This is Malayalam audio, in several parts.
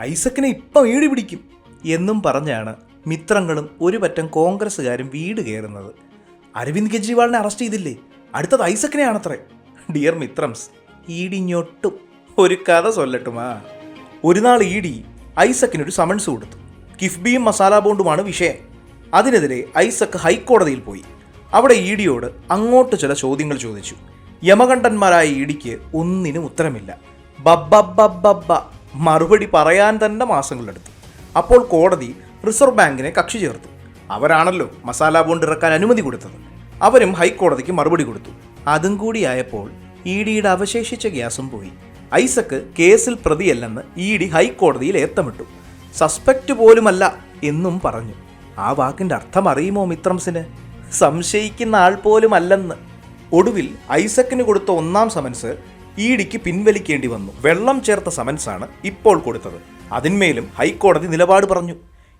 ഐസക്കിനെ ഇപ്പം ഈടി പിടിക്കും എന്നും പറഞ്ഞാണ് മിത്രങ്ങളും ഒരു പറ്റം കോൺഗ്രസ്സുകാരും വീട് കയറുന്നത്. അരവിന്ദ് കെജ്രിവാളിനെ അറസ്റ്റ് ചെയ്തില്ലേ? അടുത്തത് ഐസക്കിനെയാണത്രേ. ഡിയർ മിത്രംസ് ഈടിഞ്ഞൊട്ടും ഒരു കഥ ചൊല്ലട്ടുമാ ഒരു നാൾ ഈടി ഐസക്കിനൊരു സമൻസ് കൊടുത്തു. കിഫ്ബിയും മസാല ബോണ്ടുമാണ് വിഷയം. അതിനെതിരെ ഐസക്ക് ഹൈക്കോടതിയിൽ പോയി. അവിടെ ഇഡിയോട് അങ്ങോട്ട് ചില ചോദ്യങ്ങൾ ചോദിച്ചു. യമകണ്ഠന്മാരായ ഇഡിക്ക് ഡിക്ക് ഒന്നിനും ഉത്തരമില്ല. ബബ്ബബ്ബബ്ബ മറുപടി പറയാൻ തന്നെ മാസങ്ങളെടുത്തു. അപ്പോൾ കോടതി റിസർവ് ബാങ്കിനെ കക്ഷി ചേർത്തു. അവരാണല്ലോ മസാല ബോണ്ട് ഇറക്കാൻ അനുമതി കൊടുത്തത്. അവരും ഹൈക്കോടതിക്ക് മറുപടി കൊടുത്തു. അതും കൂടിയായപ്പോൾ ഇ ഡിയുടെ അവശേഷിച്ച ഗ്യാസും പോയി. ഐസക്ക് കേസിൽ പ്രതിയല്ലെന്ന് ഇ ഡി ഹൈക്കോടതിയിൽ ഏത്തമിട്ടു. സസ്പെക്റ്റ് പോലുമല്ല എന്നും പറഞ്ഞു. ആ വാക്കിന്റെ അർത്ഥം അറിയുമോ മിത്രംസിന്? സംശയിക്കുന്ന ആൾ പോലും അല്ലെന്ന് ഒടുവിൽ ഐസക്കിന് കൊടുത്ത ഒന്നാം സമൻസ് ഇ ഡിക്ക് പിൻവലിക്കേണ്ടി വന്നു. വെള്ളം ചേർത്ത സമൻസാണ് ഇപ്പോൾ കൊടുത്തത്. അതിന്മേലും ഹൈക്കോടതി നിലപാട് പറഞ്ഞു.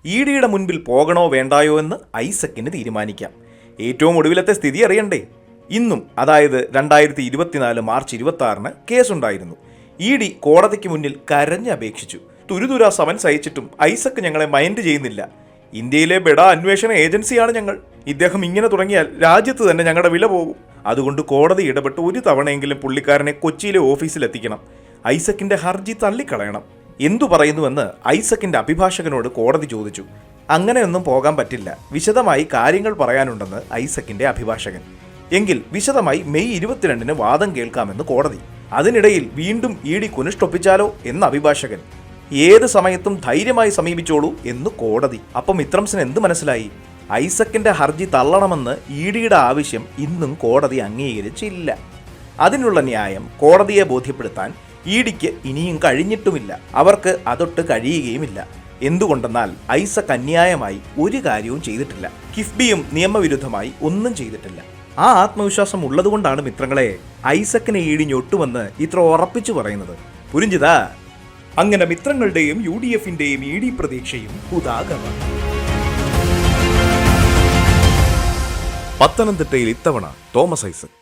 ഇ ഡിയുടെ മുൻപിൽ പോകണോ വേണ്ടായോ എന്ന് ഐസക്കിന് തീരുമാനിക്കാം. ഏറ്റവും ഒടുവിലത്തെ സ്ഥിതി അറിയണ്ടേ? ഇന്നും അതായത് രണ്ടായിരത്തി ഇരുപത്തിനാല് മാർച്ച് ഇരുപത്തി ആറിന് കേസുണ്ടായിരുന്നു. ഇ ഡി കോടതിക്ക് മുന്നിൽ കരഞ്ഞപേക്ഷിച്ചു തുരുതുരാ സമൻസ് അയച്ചിട്ടും ഐസക്ക് ഞങ്ങളെ മൈൻഡ് ചെയ്യുന്നില്ല. ഇന്ത്യയിലെ ബെഡ അന്വേഷണ ഏജൻസിയാണ് ഞങ്ങൾ. ഇദ്ദേഹം ഇങ്ങനെ തുടങ്ങിയാൽ രാജ്യത്ത് തന്നെ ഞങ്ങളുടെ വില പോകും. അതുകൊണ്ട് കോടതി ഇടപെട്ട് ഒരു തവണയെങ്കിലും പുള്ളിക്കാരനെ കൊച്ചിയിലെ ഓഫീസിലെത്തിക്കണം. ഐസക്കിന്റെ ഹർജി തള്ളിക്കളയണം. എന്തു പറയുന്നുവെന്ന് ഐസക്കിന്റെ അഭിഭാഷകനോട് കോടതി ചോദിച്ചു. അങ്ങനെയൊന്നും പോകാൻ പറ്റില്ല. വിശദമായി കാര്യങ്ങൾ പറയാനുണ്ടെന്ന് ഐസക്കിന്റെ അഭിഭാഷകൻ. എങ്കിൽ വിശദമായി മെയ് ഇരുപത്തിരണ്ടിന് വാദം കേൾക്കാമെന്ന് കോടതി. അതിനിടയിൽ വീണ്ടും ഇ ഡി കുനിഷ്ടൊപ്പിച്ചാലോ എന്ന് അഭിഭാഷകൻ. ഏത് സമയത്തും ധൈര്യമായി സമീപിച്ചോളൂ എന്ന് കോടതി. അപ്പം മിത്രംസിന് എന്ത് മനസ്സിലായി? ഐസക്കിന്റെ ഹർജി തള്ളണമെന്ന് ഇ ഡിയുടെ ആവശ്യം ഇന്നും കോടതി അംഗീകരിച്ചില്ല. അതിനുള്ള ന്യായം കോടതിയെ ബോധ്യപ്പെടുത്താൻ ഇ ഡിക്ക് ഇനിയും കഴിഞ്ഞിട്ടുമില്ല. അവർക്ക് അതൊട്ട് കഴിയുകയുമില്ല. എന്തുകൊണ്ടെന്നാൽ ഐസക് അന്യായമായി ഒരു കാര്യവും ചെയ്തിട്ടില്ല. കിഫ്ബിയും നിയമവിരുദ്ധമായി ഒന്നും ചെയ്തിട്ടില്ല. ആ ആത്മവിശ്വാസം ഉള്ളതുകൊണ്ടാണ് മിത്രങ്ങളെ ഐസക്കിനെ ഈടിഞ്ഞൊട്ടുമെന്ന് ഇത്ര ഉറപ്പിച്ചു പറയുന്നത്. പുരിഞ്ചിതാ അങ്ങനെ മിത്രങ്ങളുടെയും യു ഡി എഫിന്റെയും ഇ ഡി പ്രതീക്ഷയും ഉദാകരണം പത്തനംതിട്ടയിൽ ഇത്തവണ തോമസ് ഐസക്